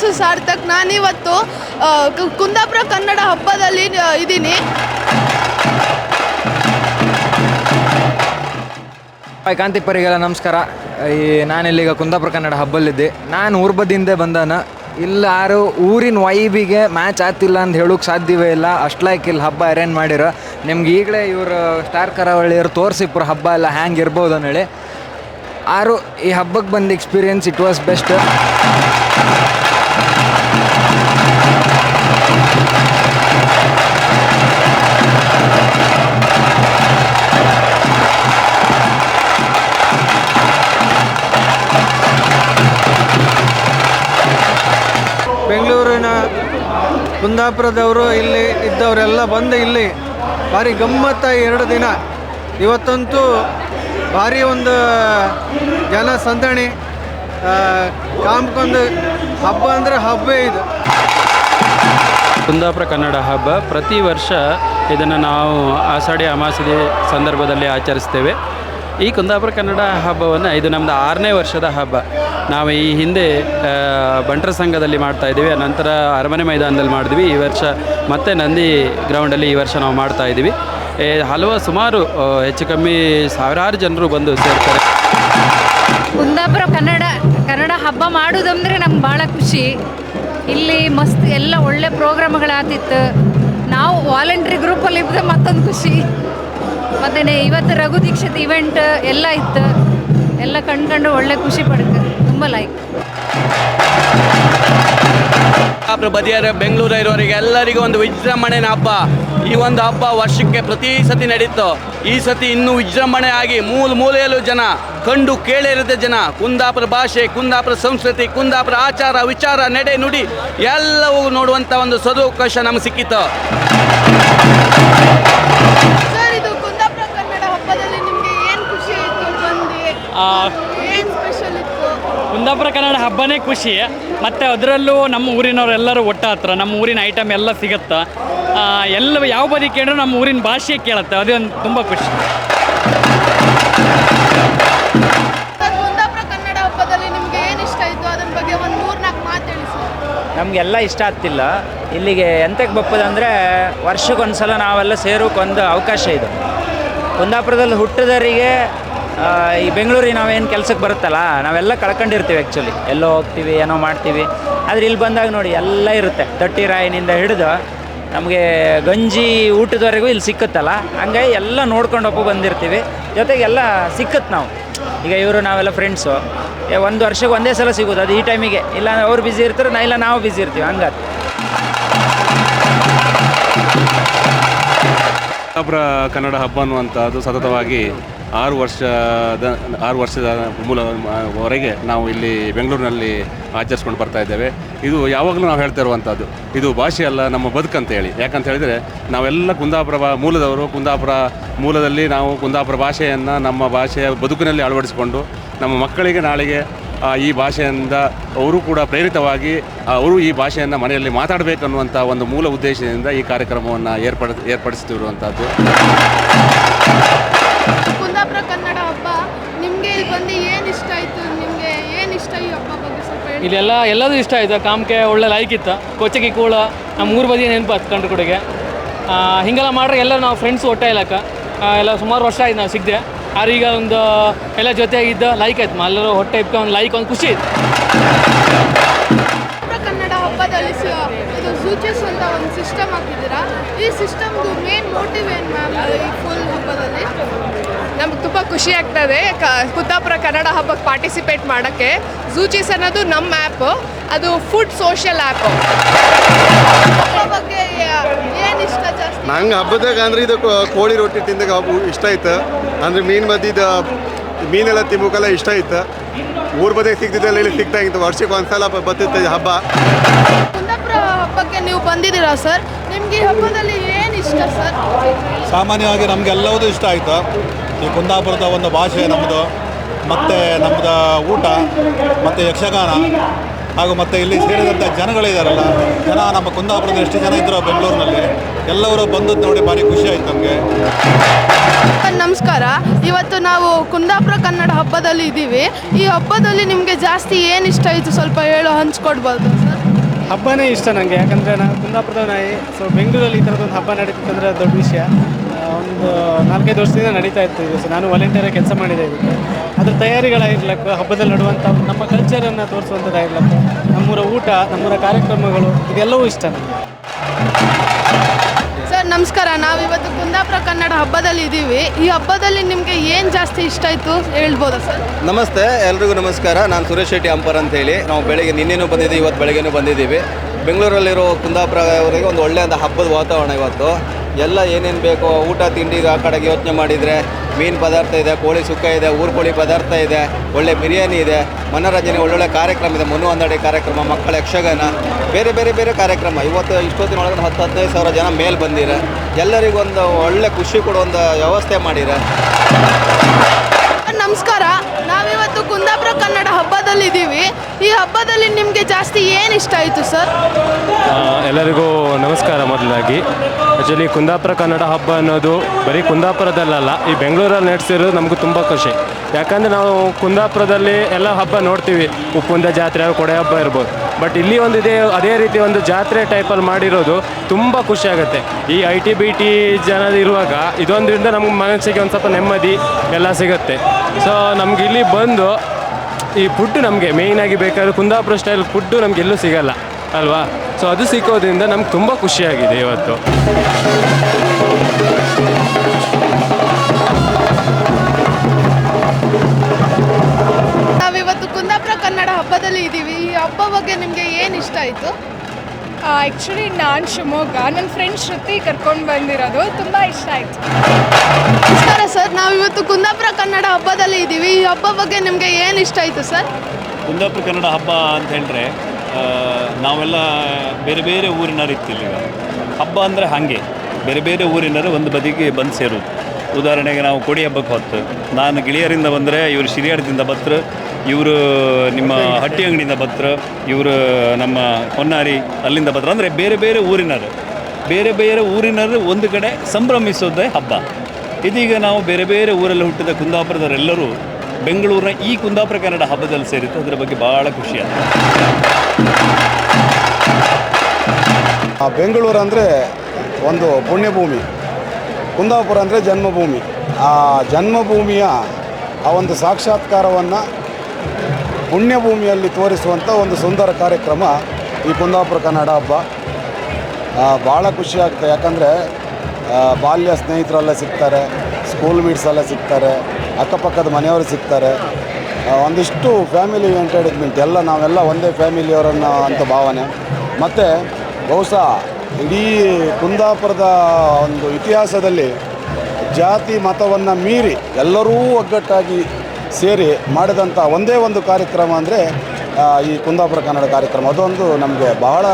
ಹೆಸರು ಸಾರ್ಥಕ್, ನಾನಿವತ್ತು ಕುಂದಾಪುರ ಕನ್ನಡ ಹಬ್ಬದಲ್ಲಿ ಇದ್ದೀನಿ. ಕಾಂತಿ ಪರಿಗೆಲ್ಲ ನಮಸ್ಕಾರ. ಈ, ನಾನಿಲ್ಲೀಗ ಕುಂದಾಪುರ ಕನ್ನಡ ಹಬ್ಬಲ್ಲಿದ್ದೆ. ನಾನು ಊರ್ಬದಿಂದ ಬಂದಾನ. ಇಲ್ಲ ಯಾರು, ಊರಿನ ವೈಬಿಗೆ ಮ್ಯಾಚ್ ಆಗ್ತಿಲ್ಲ ಅಂತ ಹೇಳೋಕೆ ಸಾಧ್ಯವೇ ಇಲ್ಲ. ಅಷ್ಟ್ಲಾಯ್ಕ್ ಇಲ್ಲಿ ಹಬ್ಬ ಅರೇಂಜ್ ಮಾಡಿರೋ. ನಿಮ್ಗೆ ಈಗಲೇ ಇವರು ಸ್ಟಾರ್ ಕರಾವಳಿಯವರು ತೋರಿಸಿಪ್ರ ಹಬ್ಬ ಎಲ್ಲ ಹ್ಯಾಂಗೆ ಇರ್ಬೋದು ಹೇಳಿ ಆರು ಈ ಹಬ್ಬಕ್ಕೆ ಬಂದ ಎಕ್ಸ್ಪೀರಿಯನ್ಸ್ ಇಟ್ ವಾಸ್ ಬೆಸ್ಟ್ ಬೆಂಗಳೂರಿನ ಕುಂದಾಪುರದವರು ಇಲ್ಲಿ ಇದ್ದವರೆಲ್ಲ ಬಂದು ಇಲ್ಲಿ ಭಾರಿ ಗಮ್ಮತ್ತ ಎರಡು ದಿನ. ಇವತ್ತಂತೂ ಭಾರಿ ಒಂದು ಜನ ಸಂದಣಿ ಆ, ಕಾಮ್ಕೊಂದು ಹಬ್ಬ ಅಂದರೆ ಹಬ್ಬೇ ಇದು. ಕುಂದಾಪುರ ಕನ್ನಡ ಹಬ್ಬ. ಪ್ರತಿ ವರ್ಷ ಇದನ್ನು ನಾವು ಆಷಾಢಿ ಅಮಾವಾಸ್ಯೆ ಸಂದರ್ಭದಲ್ಲಿ ಆಚರಿಸ್ತೇವೆ. ಈ ಕುಂದಾಪುರ ಕನ್ನಡ ಹಬ್ಬವನ್ನು ಇದು ನಮ್ಮದು ಆರನೇ ವರ್ಷದ ಹಬ್ಬ. ನಾವು ಈ ಹಿಂದೆ ಬಂಟರ ಸಂಘದಲ್ಲಿ ಮಾಡ್ತಾ ಇದ್ದೀವಿ. ನಂತರ ಅರಮನೆ ಮೈದಾನದಲ್ಲಿ ಮಾಡಿದ್ವಿ. ಈ ವರ್ಷ ಮತ್ತೆ ನಂದಿ ಗ್ರೌಂಡಲ್ಲಿ ಈ ವರ್ಷ ನಾವು ಮಾಡ್ತಾ ಇದ್ದೀವಿ. ಹಲವು ಸುಮಾರು ಹೆಚ್ಚು ಕಮ್ಮಿ ಸಾವಿರಾರು ಜನರು ಬಂದು ಸೇರ್ತಾರೆ. ಕುಂದಾಪುರ ಕನ್ನಡ ಹಬ್ಬ ಮಾಡೋದಂದ್ರೆ ನಮ್ಗೆ ಭಾಳ ಖುಷಿ. ಇಲ್ಲಿ ಮಸ್ತ್ ಎಲ್ಲ ಒಳ್ಳೆ ಪ್ರೋಗ್ರಾಮ್ಗಳಾತಿತ್ತು. ನಾವು ವಾಲಂಟ್ರಿ ಗ್ರೂಪಲ್ಲಿ ಇದ್ದ ಮತ್ತೊಂದು ಖುಷಿ. ಮತ್ತು ಇವತ್ತು ರಘು ದೀಕ್ಷಿತ್ ಇವೆಂಟ್ ಎಲ್ಲ ಇತ್ತು. ಎಲ್ಲ ಕಂಡು ಒಳ್ಳೆ ಖುಷಿ ಪಡ್ತು ತುಂಬ ಲೈಕ್ ಕುಂದಾಪುರ ಬದಿಯರ ಬೆಂಗಳೂರು ಇರೋರಿಗೆ ಎಲ್ಲರಿಗೂ ಒಂದು ವಿಜೃಂಭಣೆಯ ಹಬ್ಬ. ಈ ಒಂದು ಹಬ್ಬ ವರ್ಷಕ್ಕೆ ಪ್ರತಿ ಸತಿ ನಡೀತು. ಈ ಸತಿ ಇನ್ನೂ ವಿಜೃಂಭಣೆ ಆಗಿ ಮೂಲ ಮೂಲೆಯಲ್ಲೂ ಜನ ಕಂಡು ಕೇಳಿರುತ್ತೆ ಜನ ಕುಂದಾಪುರ ಭಾಷೆ ಕುಂದಾಪುರ ಸಂಸ್ಕೃತಿ ಕುಂದಾಪುರ ಆಚಾರ ವಿಚಾರ ನಡೆ ನುಡಿ ಎಲ್ಲವೂ ನೋಡುವಂಥ ಒಂದು ಸದುವಕಾಶ ನಮಗೆ ಸಿಕ್ಕಿತ್ತು ಸರ್ ಇದು ಕುಂದಾಪುರ ಕನ್ನಡ ಹಬ್ಬದಲ್ಲಿ ನಿಮಗೆ ಏನು ಖುಷಿ ಆಯಿತು ಬಂದು ಏನು ಸ್ಪೆಷಲ್ ಇತ್ತು ಕುಂದಾಪುರ ಕನ್ನಡ ಹಬ್ಬನೇ ಖುಷಿ. ಮತ್ತು ಅದರಲ್ಲೂ ನಮ್ಮ ಊರಿನವರೆಲ್ಲರೂ ಒಟ್ಟ ಹತ್ರ ನಮ್ಮ ಊರಿನ ಐಟಮ್ ಎಲ್ಲ ಸಿಗುತ್ತೆ? ಎಲ್ಲ ಯಾವ ಬದಿ ಕೇಳಿದ್ರು ನಮ್ಮ ಊರಿನ ಭಾಷೆ ಕೇಳುತ್ತೆ ಅದೇ ಒಂದು ತುಂಬ ಖುಷಿ. ಸರ್ ಹಬ್ಬದಲ್ಲಿ ನಿಮಗೆ ಏನು ಇಷ್ಟ ಆಯಿತು ಅದ್ರ ಬಗ್ಗೆ ಒಂದು ಮೂರ್ನಾಲ್ಕು ಮಾತು ಹೇಳಿ ನಮಗೆಲ್ಲ ಇಷ್ಟ ಆಗ್ತಿಲ್ಲ. ಇಲ್ಲಿಗೆ ಎಂತಕ್ಕೆ ಬಪ್ಪದಂದರೆ ವರ್ಷಕ್ಕೊಂದ್ಸಲ ನಾವೆಲ್ಲ ಸೇರೋಕ್ಕೊಂದು ಅವಕಾಶ ಇದು. ಕುಂದಾಪುರದಲ್ಲಿ ಹುಟ್ಟಿದವರಿಗೆ ಈ ಬೆಂಗಳೂರಿಗೆ ನಾವೇನು ಕೆಲಸಕ್ಕೆ ಬರುತ್ತಲ್ಲ, ನಾವೆಲ್ಲ ಕಳ್ಕೊಂಡಿರ್ತೀವಿ ಆ್ಯಕ್ಚುಲಿ ಎಲ್ಲೋ ಹೋಗ್ತೀವಿ, ಏನೋ ಮಾಡ್ತೀವಿ. ಆದರೆ ಇಲ್ಲಿ ಬಂದಾಗ ನೋಡಿ, ಎಲ್ಲ ಇರುತ್ತೆ. ತಟ್ಟಿ ರಾಯಿನಿಂದ ಹಿಡಿದು ನಮಗೆ ಗಂಜಿ ಊಟದವರೆಗೂ ಇಲ್ಲಿ ಸಿಕ್ಕುತ್ತಲ್ಲ. ಹಂಗಾಗಿ ಎಲ್ಲ ನೋಡ್ಕೊಂಡು ಒಪ್ಪ ಬಂದಿರ್ತೀವಿ. ಜೊತೆಗೆ ಎಲ್ಲ ಸಿಕ್ಕತ್ತೆ ನಾವು. ಈಗ ಇವರು ನಾವೆಲ್ಲ ಫ್ರೆಂಡ್ಸು ಒಂದು ವರ್ಷಕ್ಕೆ ಒಂದೇ ಸಲ ಸಿಗೋದು, ಅದು ಈ ಟೈಮಿಗೆ ಇಲ್ಲ ಅವ್ರು ಬ್ಯುಸಿ ಇರ್ತಾರೆ, ನಾ ಇಲ್ಲ, ನಾವು ಬ್ಯುಸಿ ಇರ್ತೀವಿ. ಹಂಗಾದ್ರೆ. ಕನ್ನಡ ಹಬ್ಬ ಅನ್ನುವಂಥದ್ದು ಸತತವಾಗಿ ಆರು ವರ್ಷದ ಆರು ವರ್ಷದ ಮೂಲವರೆಗೆ ನಾವು ಇಲ್ಲಿ ಬೆಂಗಳೂರಿನಲ್ಲಿ ಆಚರಿಸ್ಕೊಂಡು ಬರ್ತಾ ಇದ್ದೇವೆ. ಇದು ಯಾವಾಗಲೂ ನಾವು ಹೇಳ್ತಾ ಇರುವಂಥದ್ದು. ಇದು ಭಾಷೆ ಅಲ್ಲ, ನಮ್ಮ ಬದುಕಂತ ಹೇಳಿ. ಯಾಕಂತ ಹೇಳಿದರೆ, ನಾವೆಲ್ಲ ಕುಂದಾಪುರ ಮೂಲದವರು, ಕುಂದಾಪುರ ಮೂಲದಲ್ಲಿ ನಾವು ಕುಂದಾಪುರ ಭಾಷೆಯನ್ನು ನಮ್ಮ ಭಾಷೆಯ ಬದುಕಿನಲ್ಲಿ ಅಳವಡಿಸಿಕೊಂಡು, ನಮ್ಮ ಮಕ್ಕಳಿಗೆ ನಾಳೆಗೆ ಈ ಭಾಷೆಯಿಂದ ಅವರು ಕೂಡ ಪ್ರೇರಿತವಾಗಿ ಅವರು ಈ ಭಾಷೆಯನ್ನು ಮನೆಯಲ್ಲಿ ಮಾತಾಡಬೇಕನ್ನುವಂಥ ಒಂದು ಮೂಲ ಉದ್ದೇಶದಿಂದ ಈ ಕಾರ್ಯಕ್ರಮವನ್ನು ಏರ್ಪಡ ಏರ್ಪಡಿಸುತ್ತಿರುವಂಥದ್ದು ಇಲ್ಲೆಲ್ಲ ಎಲ್ಲದೂ ಇಷ್ಟ ಆಯಿತು. ಕಾಮಕ್ಕೆ ಒಳ್ಳೆ ಲೈಕ್ ಇತ್ತು. ಕೊಚ್ಚಗಿ ಕೂಳ, ನಮ್ಮ ಊರು ಬದಿ ನೆನಪು ಹತ್ತು ಕಂಡು ಕೊಡುಗೆ ಹಿಂಗೆಲ್ಲ ಮಾಡ್ರೆ ಎಲ್ಲ ನಾವು ಫ್ರೆಂಡ್ಸ್ ಒಟ್ಟೆ ಇಲ್ಲಕ್ಕ. ಎಲ್ಲ ಸುಮಾರು ವರ್ಷ ಆಯ್ತು ನಾವು ಸಿಗದೆ. ಈಗ ಒಂದು ಎಲ್ಲ ಜೊತೆಯಾಗಿದ್ದ ಲೈಕ್ ಆಯ್ತು. ಎಲ್ಲರೂ ಹೊಟ್ಟೆ ಇಪ್ಕೊಂಡು ಒಂದು ಲೈಕ್ ಒಂದು ಖುಷಿ ಕನ್ನಡ ಹಬ್ಬದಲ್ಲಿ ಇದು ಇದು ಅಂತ ಒಂದು ಸಿಸ್ಟಮ್ ಹಾಕಿದ್ದೀರಾ? ಈ ಸಿಸ್ಟಮ್ದು ಮೇನ್ ಮೋಟಿವ್ ಏನು ಮ್ಯಾಮ್ ಈ ಫುಲ್ ಹಬ್ಬದಲ್ಲಿ? ನಮ್ಗೆ ತುಂಬ ಖುಷಿ ಆಗ್ತದೆ. ಕ ಕುತ್ತಾಪುರ ಕನ್ನಡ ಹಬ್ಬಕ್ಕೆ ಪಾರ್ಟಿಸಿಪೇಟ್ ಮಾಡೋಕ್ಕೆ. ಝೂಚಿಸ್ ಅನ್ನೋದು ನಮ್ಮ ಆ್ಯಪ್ ಅದು ಫುಡ್ ಸೋಷಿಯಲ್ ಆ್ಯಪ್ ಬಗ್ಗೆ ಏನು ಇಷ್ಟ ಜಾಸ್ತಿ? ನಂಗೆ ಹಬ್ಬದಾಗ ಅಂದ್ರೆ ಇದು ಕೋಳಿ ರೊಟ್ಟಿ ತಿಂದಾಗ ಹಬ್ಬ ಇಷ್ಟ ಆಯ್ತು. ಅಂದ್ರೆ ಮೀನು ಮದ್ದಿದ ಮೀನೆಲ್ಲ ತಿಂಬಕ್ಕೆಲ್ಲ ಇಷ್ಟ ಆಯ್ತು. ಊರ್ ಬದಿಗೆ ಸಿಗ್ತಿದ್ದಲ್ಲ ಇಲ್ಲಿ ಸಿಗ್ತಾ ಇತ್ತು. ವರ್ಷಕ್ಕೆ ಒಂದ್ಸಲ ಬರ್ತಿತ್ತು ಈ ಹಬ್ಬ. ಕುಂದಾಪುರ ಹಬ್ಬಕ್ಕೆ ನೀವು ಬಂದಿದ್ದೀರಾ ಸರ್? ನಿಮಗೆ ಈ ಹಬ್ಬದಲ್ಲಿ ಏನು ಇಷ್ಟ ಸರ್? ಸಾಮಾನ್ಯವಾಗಿ ನಮಗೆಲ್ಲವೂ ಇಷ್ಟ ಆಯಿತು. ಈ ಕುಂದಾಪುರದ ಒಂದು ಭಾಷೆ ನಮ್ಮದು ಮತ್ತು ನಮ್ಮದು ಊಟ ಮತ್ತು ಯಕ್ಷಗಾನ. ಹಾಗೂ ಮತ್ತು ಇಲ್ಲಿ ಸೇರಿದಂಥ ಜನಗಳಿದಾರಲ್ಲ ಜನ ನಮ್ಮ ಕುಂದಾಪುರದ ಎಷ್ಟು ಜನ ಇದ್ದರು ಬೆಂಗಳೂರಿನಲ್ಲಿ ಎಲ್ಲರೂ ಬಂದದ್ದು ನೋಡಿ ಭಾರಿ ಖುಷಿ ಆಯ್ತು ನಮಗೆ. ನಮಸ್ಕಾರ. ಇವತ್ತು ನಾವು ಕುಂದಾಪುರ ಕನ್ನಡ ಹಬ್ಬದಲ್ಲಿ ಇದ್ದೀವಿ. ಈ ಹಬ್ಬದಲ್ಲಿ ನಿಮಗೆ ಜಾಸ್ತಿ ಏನು ಇಷ್ಟ ಆಯಿತು? ಸ್ವಲ್ಪ ಹೇಳೋ ಹಂಚ್ಕೊಡ್ಬೋದು. ಸರ್ ಹಬ್ಬನೇ ಇಷ್ಟ ನನಗೆ ಯಾಕಂದರೆ ನಾನು ಕುಂದಾಪುರದ ನಾಯಿ ಸೊ ಬೆಂಗಳೂರಲ್ಲಿ ಈ ಥರದೊಂದು ಹಬ್ಬ ನಡೀತಿತ್ತಂದರೆ ದೊಡ್ಡ ವಿಷಯ. ಒಂದು ನಾಲ್ಕೈದು ವರ್ಷದಿಂದ ನಡೀತಾ ಇತ್ತು ಇದು ಸೊ ನಾನು ವಾಲಂಟಿಯರಾಗಿ ಕೆಲಸ ಮಾಡಿದೆ ಇದಕ್ಕೆ. ಅದ್ರ ತಯಾರಿಗಳಾಗಿರ್ಲಕ್ಕ ಹಬ್ಬದಲ್ಲಿ ನಡುವಂಥ ನಮ್ಮ ಕಲ್ಚರನ್ನು ತೋರಿಸುವಂಥದ್ದಾಗಿರ್ಲಕ್ಕ ನಮ್ಮೂರ ಊಟ ನಮ್ಮೂರ ಕಾರ್ಯಕ್ರಮಗಳು ಇದೆಲ್ಲವೂ ಇಷ್ಟ ಸರ್ ನಮಸ್ಕಾರ. ನಾವಿವತ್ತು ಕುಂದಾಪುರ ಕನ್ನಡ ಹಬ್ಬದಲ್ಲಿ ಇದ್ದೀವಿ ಈ ಹಬ್ಬದಲ್ಲಿ ನಿಮಗೆ ಏನು ಜಾಸ್ತಿ ಇಷ್ಟ ಆಯಿತು ಹೇಳ್ಬೋದಾ ಸರ್? ನಮಸ್ತೆ ಎಲ್ರಿಗೂ ನಮಸ್ಕಾರ. ನಾನು ಸುರೇಶ್ ಶೆಟ್ಟಿ ಅಂಪರ್ ಅಂತೇಳಿ ನಾವು ಬೆಳಗ್ಗೆ ನಿನ್ನೆನೂ ಬಂದಿದ್ದೀವಿ ಇವತ್ತು ಬೆಳಗ್ಗೆನೂ ಬಂದಿದ್ದೀವಿ. ಬೆಂಗಳೂರಲ್ಲಿರೋ ಕುಂದಾಪುರವರೆಗೆ ಒಂದು ಒಳ್ಳೆಯ ಒಂದು ಹಬ್ಬದ ವಾತಾವರಣ ಇವತ್ತು. ಎಲ್ಲ ಏನೇನು ಬೇಕೋ, ಊಟ, ತಿಂಡಿಗೆ ಆ ಕಡೆಗೆ ಯೋಚನೆ ಮಾಡಿದರೆ ಮೀನು ಪದಾರ್ಥ ಇದೆ, ಕೋಳಿ ಸುಕ್ಕ ಇದೆ, ಊರು ಕೋಳಿ ಪದಾರ್ಥ ಇದೆ, ಒಳ್ಳೆ ಬಿರಿಯಾನಿ ಇದೆ, ಮನೋರಂಜನೆ, ಒಳ್ಳೊಳ್ಳೆ ಕಾರ್ಯಕ್ರಮ ಇದೆ ಮನು ಕಾರ್ಯಕ್ರಮ, ಮಕ್ಕಳ ಯಕ್ಷಗಾನ, ಬೇರೆ ಬೇರೆ ಬೇರೆ ಕಾರ್ಯಕ್ರಮ. ಇವತ್ತು ಇಷ್ಟೊತ್ತಿನೊಳಗೆ ಹತ್ತು, ಹದಿನೈದು ಸಾವಿರ ಜನ ಮೇಲೆ ಬಂದಿರ. ಎಲ್ಲರಿಗೊಂದು ಒಳ್ಳೆ ಖುಷಿ ಕೊಡೋ ಒಂದು ವ್ಯವಸ್ಥೆ ಮಾಡಿರ. ನಮಸ್ಕಾರ. ನಾವಿವತ್ತು ಕುಂದಾಪುರ ಕನ್ನಡ ಹಬ್ಬದಲ್ಲಿ ಇದ್ದೀವಿ ಈ ಹಬ್ಬದಲ್ಲಿ ನಿಮಗೆ ಜಾಸ್ತಿ ಏನು ಇಷ್ಟ ಆಯಿತು, ಸರ್? ಎಲ್ಲರಿಗೂ ನಮಸ್ಕಾರ ಮೊದಲಾಗಿ. ಆ್ಯಕ್ಚುಲಿ ಕುಂದಾಪುರ ಕನ್ನಡ ಹಬ್ಬ ಅನ್ನೋದು ಬರೀ ಕುಂದಾಪುರದಲ್ಲ ಈ ಬೆಂಗಳೂರಲ್ಲಿ ನಡೆಸಿರೋದು ನಮಗೂ ತುಂಬ ಖುಷಿ. ಯಾಕಂದರೆ ನಾವು ಕುಂದಾಪುರದಲ್ಲಿ ಎಲ್ಲ ಹಬ್ಬ ನೋಡ್ತೀವಿ. ಉಪ್ಪುಂದ ಜಾತ್ರೆ ಕೊಡೆ ಹಬ್ಬ ಇರ್ಬೋದು. ಬಟ್ ಇಲ್ಲಿ ಒಂದು ಇದೇ, ಅದೇ ರೀತಿ ಒಂದು ಜಾತ್ರೆ ಟೈಪಲ್ಲಿ ಮಾಡಿರೋದು ತುಂಬ ಖುಷಿ ಆಗುತ್ತೆ. ಈ ಐ ಟಿ ಬಿ ಟಿ ಜನ ಇರುವಾಗ ಇದೊಂದರಿಂದ ನಮ್ಗೆ ಮನಸ್ಸಿಗೆ ಒಂದು ಸ್ವಲ್ಪ ನೆಮ್ಮದಿ ಎಲ್ಲ ಸಿಗುತ್ತೆ. ಸೊ ನಮ್ಗೆ ಇಲ್ಲಿ ಬಂದು ಈ ಫುಡ್ ನಮಗೆ ಮೇಯ್ನಾಗಿ ಬೇಕಾದ್ರೆ ಕುಂದಾಪುರ ಸ್ಟೈಲ್ ಫುಡ್ಡು ನಮ್ಗೆ ಎಲ್ಲೂ ಸಿಗಲ್ಲ. ಅಲ್ವಾ? ಸೊ ಅದು ಸಿಕ್ಕೋದ್ರಿಂದ ನಮ್ಗೆ ತುಂಬ ಖುಷಿಯಾಗಿದೆ ಇವತ್ತು. ಕುಂದಾಪುರ ಕನ್ನಡ ಹಬ್ಬದಲ್ಲಿ ಇದ್ದೀವಿ. ಈ ಹಬ್ಬ ಬಗ್ಗೆ ನಿಮಗೆ ಏನು ಇಷ್ಟ ಆಯಿತು? ಆ್ಯಕ್ಚುಲಿ ನಾನು ಶಿವಮೊಗ್ಗ ನನ್ನ ಫ್ರೆಂಡ್ ಶ್ರುತಿ ಕರ್ಕೊಂಡು ಬಂದಿರೋದು ತುಂಬ ಇಷ್ಟ ಆಯಿತು. ನಮಸ್ಕಾರ ಸರ್ ನಾವಿವತ್ತು ಕುಂದಾಪುರ ಕನ್ನಡ ಹಬ್ಬದಲ್ಲಿ ಇದ್ದೀವಿ. ಈ ಹಬ್ಬ ಬಗ್ಗೆ ನಿಮಗೆ ಏನು ಇಷ್ಟ ಆಯಿತು ಸರ್ ಕುಂದಾಪುರ ಕನ್ನಡ ಹಬ್ಬ ಅಂತ ಹೇಳಿದ್ರೆ ನಾವೆಲ್ಲ ಬೇರೆ ಬೇರೆ ಊರಿನವರು ಇತ್ತಿಲ್ಲ ಈಗ. ಹಬ್ಬ ಅಂದರೆ ಹಾಗೆ. ಬೇರೆ ಬೇರೆ ಊರಿನವರು ಒಂದು ಬದಿಗೆ ಬಂದು ಸೇರೋದು. ಉದಾಹರಣೆಗೆ ನಾವು ಕೊಡಿ ಹಬ್ಬಕ್ಕೆ ಹೊತ್ತು ನಾನು ಗೆಳೆಯರಿಂದ ಬಂದರೆ ಇವರು ಶಿರಿಯಾಡದಿಂದ ಬತ್ರ ಇವರು ನಿಮ್ಮ ಹಟ್ಟಿ ಅಂಗಡಿಯಿಂದ ಬತ್ರ ಇವರು ನಮ್ಮ ಹೊನ್ನಾರಿ ಅಲ್ಲಿಂದ ಬತ್ರ ಅಂದರೆ ಬೇರೆ ಬೇರೆ ಊರಿನವರು ಬೇರೆ ಬೇರೆ ಊರಿನವರು ಒಂದು ಕಡೆ ಸಂಭ್ರಮಿಸೋದೇ ಹಬ್ಬ. ಇದೀಗ ನಾವು ಬೇರೆ ಬೇರೆ ಊರಲ್ಲಿ ಹುಟ್ಟಿದ ಕುಂದಾಪುರದವರೆಲ್ಲರೂ ಬೆಂಗಳೂರಿನ ಈ ಕುಂದಾಪುರ ಕನ್ನಡ ಹಬ್ಬದಲ್ಲಿ ಸೇರಿತ್ತು ಅದರ ಬಗ್ಗೆ ಭಾಳ ಖುಷಿಯಾಗಿದೆ ಆ ಬೆಂಗಳೂರು ಅಂದರೆ ಒಂದು ಪುಣ್ಯಭೂಮಿ. ಕುಂದಾಪುರ ಅಂದರೆ ಜನ್ಮಭೂಮಿ. ಆ ಜನ್ಮಭೂಮಿಯ ಆ ಒಂದು ಸಾಕ್ಷಾತ್ಕಾರವನ್ನು ಪುಣ್ಯಭೂಮಿಯಲ್ಲಿ ತೋರಿಸುವಂಥ ಒಂದು ಸುಂದರ ಕಾರ್ಯಕ್ರಮ ಈ ಕುಂದಾಪುರ ಕನ್ನಡ ಹಬ್ಬ. ಭಾಳ ಖುಷಿಯಾಗುತ್ತೆ ಯಾಕಂದರೆ ಬಾಲ್ಯ ಸ್ನೇಹಿತರೆಲ್ಲ ಸಿಗ್ತಾರೆ ಸ್ಕೂಲ್ ಮೀಟ್ಸ್ ಎಲ್ಲ ಸಿಗ್ತಾರೆ, ಅಕ್ಕಪಕ್ಕದ ಮನೆಯವರು ಸಿಗ್ತಾರೆ. ಒಂದಿಷ್ಟು ಫ್ಯಾಮಿಲಿ ಎಂಟರ್ಟೈನ್ಮೆಂಟ್ ಎಲ್ಲ ನಾವೆಲ್ಲ ಒಂದೇ ಫ್ಯಾಮಿಲಿಯವರನ್ನು ಅಂತ ಭಾವನೆ. ಮತ್ತು ಬಹುಶಃ ಇಡೀ ಕುಂದಾಪುರದ ಒಂದು ಇತಿಹಾಸದಲ್ಲಿ ಜಾತಿ ಮತವನ್ನು ಮೀರಿ ಎಲ್ಲರೂ ಒಗ್ಗಟ್ಟಾಗಿ ಸೇರಿ ಮಾಡಿದಂಥ ಒಂದೇ ಒಂದು ಕಾರ್ಯಕ್ರಮ ಅಂದರೆ ಈ ಕುಂದಾಪುರ ಕನ್ನಡ ಕಾರ್ಯಕ್ರಮ. ಅದೊಂದು ನಮಗೆ ಬಹಳ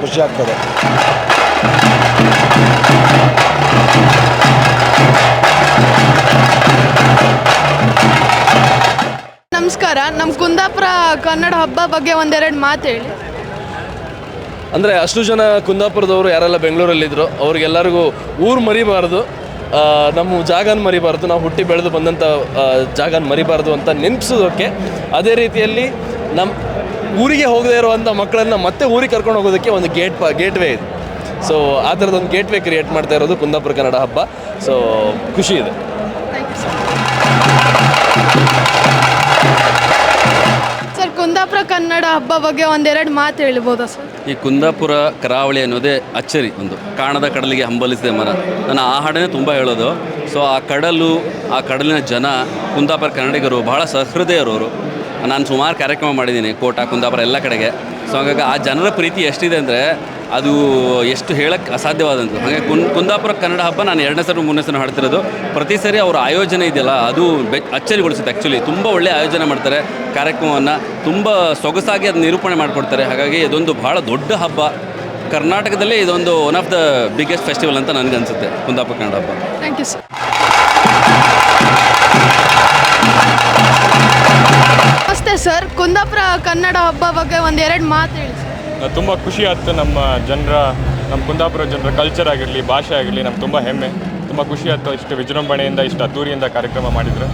ಖುಷಿಯಾಗ್ತದೆ ನಮಸ್ಕಾರ. ನಮ್ಮ ಕುಂದಾಪುರ ಕನ್ನಡ ಹಬ್ಬ ಬಗ್ಗೆ ಒಂದೆರಡು ಮಾತು ಹೇಳಿ. ಅಂದರೆ ಅಷ್ಟು ಜನ ಕುಂದಾಪುರದವರು ಯಾರೆಲ್ಲ ಬೆಂಗಳೂರಲ್ಲಿದ್ದರು ಅವ್ರಿಗೆಲ್ಲರಿಗೂ ಊರು ಮರಿಬಾರ್ದು. ನಮ್ಮ ಜಾಗನ ಮರಿಬಾರ್ದು, ನಾವು ಹುಟ್ಟಿ ಬೆಳೆದು ಬಂದಂಥ ಜಾಗನ ಮರಿಬಾರ್ದು ಅಂತ ನೆನಪಿಸೋದಕ್ಕೆ ಅದೇ ರೀತಿಯಲ್ಲಿ ನಮ್ಮ ಊರಿಗೆ ಹೋಗದೇ ಇರುವಂಥ ಮಕ್ಕಳನ್ನು ಮತ್ತೆ ಊರಿಗೆ ಕರ್ಕೊಂಡು ಹೋಗೋದಕ್ಕೆ ಒಂದು ಗೇಟ್ ಪ ಗೇಟ್ ವೇ ಇದೆ. ಸೊ ಆ ಥರದೊಂದು ಗೇಟ್ ವೇ ಕ್ರಿಯೇಟ್ ಮಾಡ್ತಾ ಇರೋದು ಕುಂದಾಪುರ ಕನ್ನಡ ಹಬ್ಬ. ಸೊ ಖುಷಿ ಇದೆ. ಕುಂದಾಪುರ ಕನ್ನಡ ಹಬ್ಬ ಬಗ್ಗೆ ಒಂದೆರಡು ಮಾತು ಹೇಳ್ಬೋದಾ ಸರ್? ಈ ಕುಂದಾಪುರ ಕರಾವಳಿ ಅನ್ನೋದೇ ಅಚ್ಚರಿ ಒಂದು. ಕಾಣದ ಕಡಲಿಗೆ ಹಂಬಲಿಸಿದೆ ಮರ. ನಾನು ಆ ಹಾಡನ್ನೇ ತುಂಬ ಹೇಳೋದು. ಸೊ ಆ ಕಡಲು, ಆ ಕಡಲಿನ ಜನ ಕುಂದಾಪುರ ಕನ್ನಡಿಗರು ಬಹಳ ಸಹೃದಯರು ಅವರು ನಾನು ಸುಮಾರು ಕಾರ್ಯಕ್ರಮ ಮಾಡಿದ್ದೀನಿ ಕೋಟ, ಕುಂದಾಪುರ ಎಲ್ಲ ಕಡೆಗೆ. ಸೊ ಹಾಗಾಗಿ ಆ ಜನರ ಪ್ರೀತಿ ಎಷ್ಟಿದೆ ಅಂದರೆ ಅದು ಎಷ್ಟು ಹೇಳಕ್ಕೆ ಅಸಾಧ್ಯವಾದಂಥದ್ದು. ಹಾಗೆ ಕುನ್, ಕುಂದಾಪುರ ಕನ್ನಡ ಹಬ್ಬ ನಾನು ಎರಡನೇ ಸರಿ ಮೂರನೇ ಸಲ ಹಾಡ್ತಿರೋದು. ಪ್ರತಿ ಸರಿ ಅವರ ಆಯೋಜನೆ ಇದೆಯಲ್ಲ, ಅದು ಬೆ, ಅಚ್ಚರಿಗೊಳಿಸುತ್ತೆ ಆ್ಯಕ್ಚುಲಿ ತುಂಬ ಒಳ್ಳೆಯ ಆಯೋಜನೆ ಮಾಡ್ತಾರೆ, ಕಾರ್ಯಕ್ರಮವನ್ನು. ತುಂಬ ಸೊಗಸಾಗಿ ಅದು ನಿರೂಪಣೆ ಮಾಡಿಕೊಡ್ತಾರೆ. ಹಾಗಾಗಿ ಇದೊಂದು ಭಾಳ ದೊಡ್ಡ ಹಬ್ಬ. ಕರ್ನಾಟಕದಲ್ಲೇ ಇದೊಂದು one of the biggest festival ಅಂತ ನನಗನ್ಸುತ್ತೆ ಕುಂದಾಪುರ ಕನ್ನಡ ಹಬ್ಬ. ಥ್ಯಾಂಕ್ ಯು ಸರ್ ನಮಸ್ತೆ ಸರ್ ಕುಂದಾಪುರ ಕನ್ನಡ ಹಬ್ಬ ಬಗ್ಗೆ ಒಂದೆರಡು ಮಾತು ಹೇಳಿ ಸರ್ ತುಂಬ ಖುಷಿ ಆಯ್ತು ನಮ್ಮ ಜನರ, ನಮ್ಮ ಕುಂದಾಪುರ ಜನರ ಕಲ್ಚರ್ ಆಗಿರಲಿ, ಭಾಷೆ ಆಗಿರಲಿ, ನಮ್ಗೆ ತುಂಬ ಹೆಮ್ಮೆ. ತುಂಬ ಖುಷಿ ಆಯ್ತು ಇಷ್ಟು ವಿಜೃಂಭಣೆಯಿಂದ, ಇಷ್ಟು ಅದ್ದೂರಿಯಿಂದ ಕಾರ್ಯಕ್ರಮ ಮಾಡಿದರು.